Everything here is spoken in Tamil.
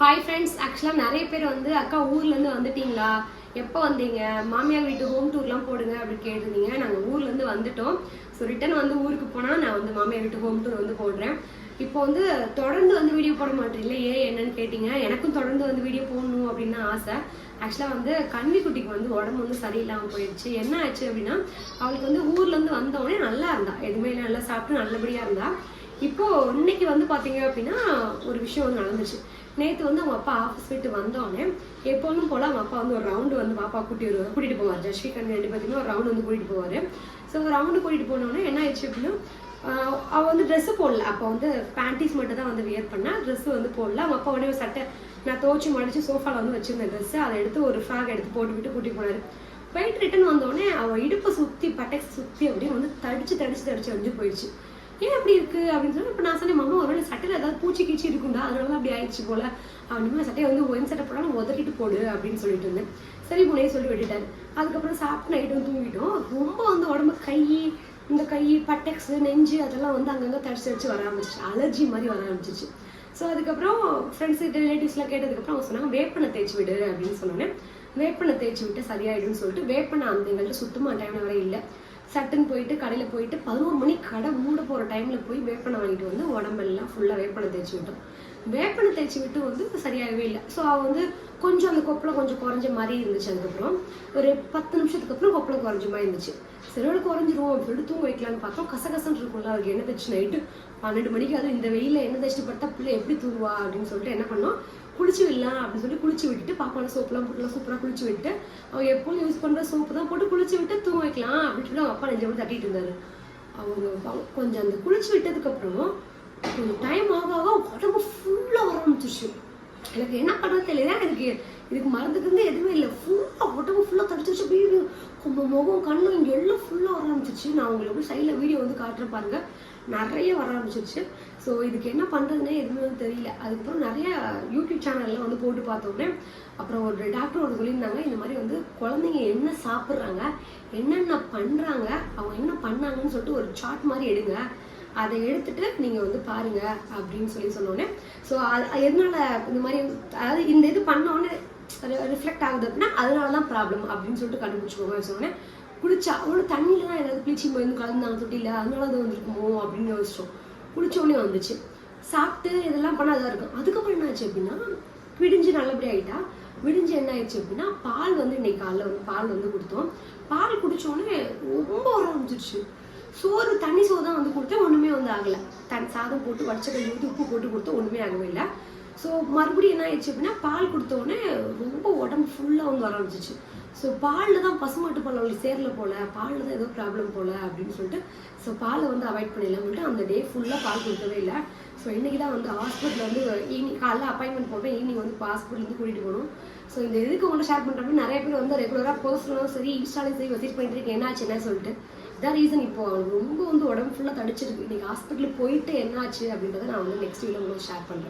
ஹாய் ஃப்ரெண்ட்ஸ் ஆக்சுவலாக நிறைய பேர் வந்து அக்கா ஊர்லேருந்து வந்துட்டீங்களா? எப்போ வந்தீங்க? மாமியார் வீட்டு ஹோம் டூர்லாம் போடுங்க அப்படின்னு கேட்டிருந்தீங்க. நாங்கள் ஊர்லேருந்து வந்துட்டோம். ஸோ ரிட்டன் வந்து ஊருக்கு போனால் நான் வந்து மாமியார் வீட்டு ஹோம் டூர் வந்து போடுறேன். இப்போ வந்து தொடர்ந்து வந்து வீடியோ போட மாட்டேன் ஏன் என்னன்னு கேட்டிங்க. எனக்கும் தொடர்ந்து வந்து வீடியோ போடணும் அப்படின்னு ஆசை. ஆக்சுவலாக வந்து கன்வி குட்டிக்கு வந்து உடம்பு வந்து சரியில்லாமல் போயிடுச்சு. என்ன ஆச்சு அப்படின்னா அவளுக்கு வந்து ஊர்லேருந்து வந்தோடனே நல்லா இருந்தா. எதுவுமே நல்லா சாப்பிட்டு நல்லபடியாக இருந்தா. இப்போ இன்னைக்கு வந்து பாத்தீங்க அப்படின்னா ஒரு விஷயம் வந்து நடந்துச்சு. நேத்து வந்து அவங்க அப்பா ஆஃபீஸ் விட்டு வந்தோடனே எப்போதும் போல அவங்க அப்பா வந்து ஒரு ரவுண்டு வந்து பாப்பா கூட்டி வருவார் கூட்டிட்டு போவார். ஜஸ்வி கண்ணு ரெண்டு பேத்துக்குமே ஒரு ரவுண்டு வந்து கூட்டிட்டு போவார். ஸோ ரவுண்டு கூட்டிட்டு போனோடனே என்ன ஆயிடுச்சு அப்படின்னா அவள் வந்து ட்ரெஸ்ஸு போடல. அப்போ வந்து பேண்டிஸ் மட்டும் தான் வந்து வியர் பண்ணா ட்ரெஸ்ஸு வந்து போடல. அவங்க அப்பா உடனே சட்டை நான் துவச்சி மடிச்சு சோஃபாவில் வந்து வச்சிருந்தேன் ட்ரெஸ்ஸு அதை எடுத்து ஒரு ஃப்ராக் எடுத்து போட்டுவிட்டு கூட்டிட்டு போனார். போயிட்டு ரிட்டன் வந்தோடனே அவள் இடுப்பை சுற்றி பட்டை சுற்றி அப்படியே வந்து தடிச்சு தடிச்சு தடிச்சு வந்து போயிடுச்சு. ஏன் அப்படி இருக்கு? அப்படின்னு சொல்லி இப்போ நான் சொன்னேன் மாமா ஒருவேளை சட்டையில் ஏதாவது பூச்சி கீச்சி இருக்குண்டா? அதனால அப்படி ஆயிடுச்சு போல. அப்படின்னா சட்டையை வந்து ஒயின் சட்டை போடாலும் உதறிட்டு போடு அப்படின்னு சொல்லிட்டு இருந்தேன். சரி முனையே சொல்லி விட்டுட்டாரு அதுக்கப்புறம் சாப்பிட்டு நைட்டு வந்து தூங்கிட்டோம். ரொம்ப வந்து உடம்பு கை இந்த கை பட்டெக்ஸ் நெஞ்சு அதெல்லாம் வந்து அங்கங்கே தடிச்சு தடிச்சு வர ஆரம்பிச்சிச்சு. அலர்ஜி மாதிரி வர ஆரம்பிச்சிச்சு. ஸோ அதுக்கப்புறம் ஃப்ரெண்ட்ஸ் ரிலேட்டிவ்ஸ்லாம் கேட்டதுக்கப்புறம் அவங்க சொன்னாங்க வேப்பனை தேய்ச்சி விடு அப்படின்னு சொன்னோன்னே. வேப்பனை தேய்ச்சி விட்டு சரியாயிடும்னு சொல்லிட்டு வேப்பனை அந்த எங்கள்கிட்ட சுத்தமாக டைம் வரை இல்லை. சட்டுன்னு போயிட்டு கடையில் போயிட்டு பதினோரு மணி கடை மூட போகிற டைமில் போய் வேப்பனை வாங்கிட்டு வந்து உடம்பெல்லாம் ஃபுல்லாக வேப்பனை தேய்ச்சி விட்டோம். வேப்பனை தேய்ச்சி விட்டு வந்து சரியாகவே இல்லை. ஸோ அவள் வந்து கொஞ்சம் அந்த கொப்பளம் கொஞ்சம் குறைஞ்ச மாதிரி இருந்துச்சு அதுக்கப்புறம். ஒரு பத்து நிமிஷத்துக்கு அப்புறம் கொப்பளம் குறைஞ்ச மாதிரி இருந்துச்சு. சரியோட குறைஞ்சிரும் அப்படின்னு சொல்லிட்டு தூங்க வைக்கலான்னு பார்த்தோம். கசகசன்னு இருக்கும்ல அவருக்கு என்ன தைச்சு நைட்டு? பன்னெண்டு மணிக்கு அதுவும் இந்த வெயிலில் என்ன தைச்சிட்டு பார்த்தா பிள்ளை எப்படி தூங்குவா அப்படின்னு சொல்லிட்டு என்ன பண்ணோம்? குளிச்சு விடலாம் அப்படின்னு சொல்லி குளிச்சு விட்டுட்டு பாப்பாவோட சோப்புலாம் போட்டுலாம் சூப்பராக குளிச்சு விட்டு அவங்க எப்பவும் யூஸ் பண்ணுற சோப்பு தான் போட்டு குளிச்சு விட்டு தூங்க வைக்கலாம் அப்படின்னு சொல்லி அவங்க அப்பா நெஞ்ச போட்டு தட்டிட்டு இருந்தாரு. அவங்க கொஞ்சம் அந்த குளிச்சு விட்டதுக்கப்புறம் கொஞ்சம் டைம் ஆக ஆக உடம்பு ஃபுல்லாக வர ஆரம்பிச்சிருச்சு. எனக்கு என்ன பண்ணுறது தெரியல எனக்கு இதுக்கு மருந்துக்கு எதுவுமே இல்லை. ஃபுல்லாக உடம்பு ஃபுல்லாக தடிச்சிருச்சு. அப்படியே கும்ப முகம் கண்ணு இங்கே எல்லாம் ஃபுல்லாக வர ஆரம்பிச்சிருச்சு. நான் உங்களுக்கு சைடில் வீடியோ வந்து காட்டுற பாருங்க. நிறைய வர ஆரம்பிச்சிருச்சு. ஸோ இதுக்கு என்ன பண்ணுறதுனே எதுவுமே வந்து தெரியல. அதுக்கப்புறம் நிறைய யூடியூப் சேனல்லாம் வந்து போட்டு பார்த்தோன்னே அப்புறம் ஒரு டாக்டர் ஒரு சொல்லியிருந்தாங்க இந்த மாதிரி வந்து குழந்தைங்க என்ன சாப்பிட்றாங்க என்னென்ன பண்ணுறாங்க அவங்க என்ன பண்ணாங்கன்னு சொல்லிட்டு ஒரு சார்ட் மாதிரி எடுங்க. அதை எடுத்துட்டு நீங்கள் வந்து பாருங்க அப்படின்னு சொல்லி சொன்னோன்னே ஸோ அது எதனால இந்த மாதிரி அதாவது இந்த இது பண்ணோன்னே ரிஃப்ளெக்ட் ஆகுது அப்படின்னா அதனால தான் ப்ராப்ளம் அப்படின்னு சொல்லிட்டு கண்டுபிடிச்சிக்கோங்க சொன்னேன் குளிச்சா அவ்வளோ தண்ணியில தான் ஏதாவது ப்ளீச்சிங் மருந்து கலந்தாங்க தொட்டியில் அதனால அது வந்திருக்குமோ அப்படின்னு யோசிச்சோம். குளிச்சோடனே வந்துச்சு. சாப்பிட்டு இதெல்லாம் பண்ணாதான் இருக்கும். அதுக்கப்புறம் என்ன ஆச்சு அப்படின்னா விடிஞ்சு நல்லபடியா ஆயிட்டா. விடிஞ்சு என்ன ஆயிடுச்சு அப்படின்னா பால் வந்து இன்னைக்கு காலைல வந்து பால் வந்து கொடுத்தோம். பால் குடித்தோடனே ரொம்ப வர ஆரம்பிச்சிருச்சு சோறு தண்ணி சோறு தான் வந்து கொடுத்தேன். ஒன்றுமே வந்து ஆகலை. தன் சாதம் போட்டு வடிச்ச கஞ்சி ஊற்றி உப்பு போட்டு கொடுத்தோம். ஒன்றுமே ஆகவே இல்லை. ஸோ மறுபடியும் என்ன ஆயிடுச்சு அப்படின்னா பால் கொடுத்தோடனே ரொம்ப உடம்பு ஃபுல்லாக வந்து வர ஆரம்பிச்சிச்சு ஸோ பாலில் தான் பசுமாட்டு பால் அவளுக்கு சேரல போல பாலில் தான் ஏதோ ப்ராப்ளம் போல அப்படின்னு சொல்லிட்டு ஸோ பாலை வந்து அவாய்ட் பண்ணிடலாம் சொல்லிட்டு அந்த டே ஃபுல்லாக பால் கொடுக்கவே இல்லை. ஸோ இன்றைக்கி தான் வந்து ஹாஸ்பிட்டல் வந்து ஈவினிங் காலைல அப்பாயின்மெண்ட் போட்டேன் ஈவினிங் வந்து ஹாஸ்பிட்டல் கூட்டிகிட்டு போகணும் ஸோ இந்த இதுக்கு உங்கள்கிட்ட ஷேர் பண்ணுறப்ப நிறைய பேர் வந்து ரெகுலராக பர்சனலும் சரி இன்ஸ்டாலையும் சரி மெசேஜ் பண்ணிட்டு இருக்கேன் என்னாச்சு என்ன சொல்லிட்டு. இதான் ரீசன் இப்போ அவளுக்கு ரொம்ப வந்து உடம்பு ஃபுல்லாக தடிச்சிருக்கு. இன்றைக்கி ஹாஸ்பிட்டலுக்கு போயிட்டு என்னாச்சு அப்படின்றத நான் வந்து நெக்ஸ்ட் வீடியோ உங்களுக்கு ஷேர் பண்ணுறேன்